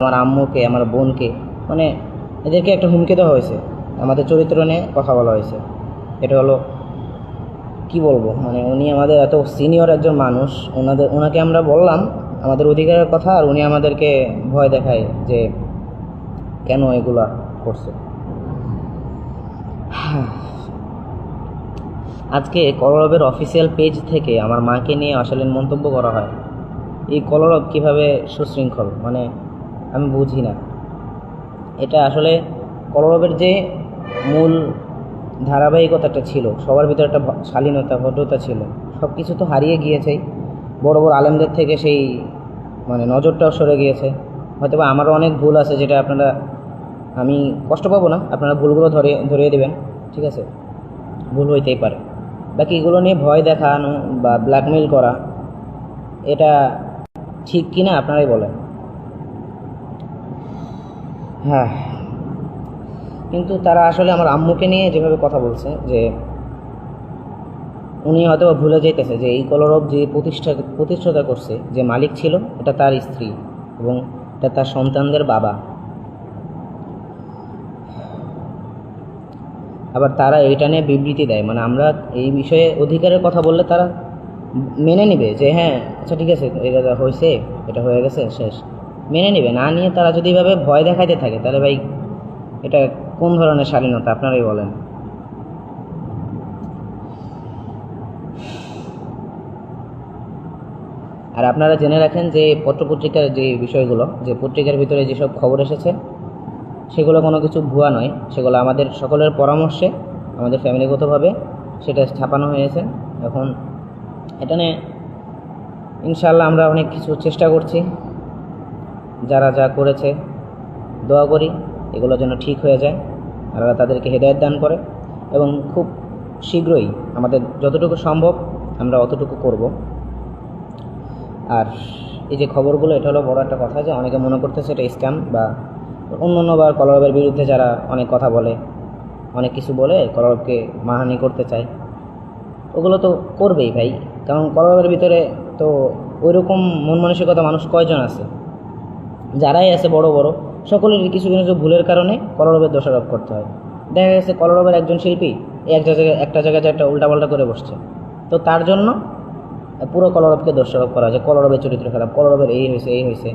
আমার আম্মুকে, আমার বোনকে মানে এদেরকে একটা হুমকি দেওয়া হয়েছে। আমাদের চরিত্র নিয়ে কথা বলা হয়েছে। এটা হলো, কি বলব? মানে উনি আমাদের এত সিনিয়র একজন মানুষ, ওনাদের, ওনাকে আমরা বললাম আমাদের অধিকারের কথা আর উনি আমাদেরকে ভয় দেখায় যে কেন এগুলা করছে। আজকে কলরবের অফিসিয়াল পেজ থেকে আমার মাকে নিয়ে অশালীন মন্তব্য করা হয়। এই কলরব কীভাবে সুশৃঙ্খল? মানে আমি বুঝি না। এটা আসলে কলরবের যে মূল ধারাবাহিকতাটা ছিল, সবার ভিতরে একটা শালীনতা, ভদ্রতা ছিল সব কিছু তো হারিয়ে গিয়েছেই। বড় বড় আলেমদের থেকে সেই মানে নজরটাও সরে গিয়েছে। হয়তো বা আমারও অনেক ভুল আছে যেটা আপনারা, আমি কষ্ট পাবো না, আপনারা ভুলগুলো ধরে, ধরিয়ে দেবেন, ঠিক আছে? ভুল হইতেই পারে। বাকি এগুলো নিয়ে ভয় দেখানো বা ব্ল্যাকমেল করা, এটা ঠিক কি না আপনারাই বলেন। হ্যাঁ। কিন্তু তারা আসলে আমার আম্মুকে নিয়ে যেভাবে কথা বলছে, যে উনি হয়তো ভুলে যেতেছে যে এই কলরব যে প্রতিষ্ঠা প্রতিষ্ঠাতা করছে, যে মালিক ছিল, এটা তার স্ত্রী এবং এটা তার সন্তানদের বাবা। আবার তারা এইটা নিয়ে বিবৃতি দেয় মানে আমরা এই বিষয়ে অধিকারের কথা বললে তারা মেনে নেবে যে হ্যাঁ আচ্ছা ঠিক আছে, এটা হয়েছে, এটা হয়ে গেছে, শেষ। মেনে নেবে, না নিয়ে তারা যদি এভাবে ভয় দেখাইতে থাকে, তাহলে ভাই এটা কোন ধরনের শালীনতা, আপনারাই বলেন। আর আপনারা জেনে রাখেন যে পত্রপত্রিকার যে বিষয়গুলো, যে পত্রিকার ভিতরে যেসব খবর এসেছে, সেগুলো কোনো কিছু ভুয়া নয়, সেগুলো আমাদের সকলের পরামর্শে, আমাদের ফ্যামিলিগতভাবে সেটা ছাপানো হয়েছে। এখন এটা নিয়ে ইনশাল্লাহ আমরা অনেক কিছু চেষ্টা করছি। যারা যা করেছে, দোয়া করি এগুলো যেন ঠিক হয়ে যায় আল্লাহ তাদেরকে হেদায়ত দান করে এবং খুব শীঘ্রই আমাদের যতটুকু সম্ভব আমরা অতটুকু করব। আর এই যে খবরগুলো, এটা হলো বড় একটা কথা যে অনেকে মনে করতেছে এটা স্ক্যাম বা অন্য অন্য বার কলরবের বিরুদ্ধে যারা অনেক কথা বলে, অনেক কিছু বলে কলরবকে মাহানি করতে চায়। ওগুলো তো করবেই ভাই, কারণ কলরবের ভিতরে তো ওইরকম মন মানসিকতা মানুষ কয়জন আছে? যারাই আছে বড় বড় সকলেরই কিছু কিছু ভুলের কারণে কলরবের দোষারোপ করতে হয়। দেখা গেছে কলরবের একজন শিল্পী এক জায়গায়, একটা জায়গায় একটা উল্টাপাল্টা করে বসছে। তো তার জন্য পুরো কলরবকে দোষারোপ করা হয় কলরবের চরিত্র খারাপ, কলরবের এই হয়েছে এই হয়েছে।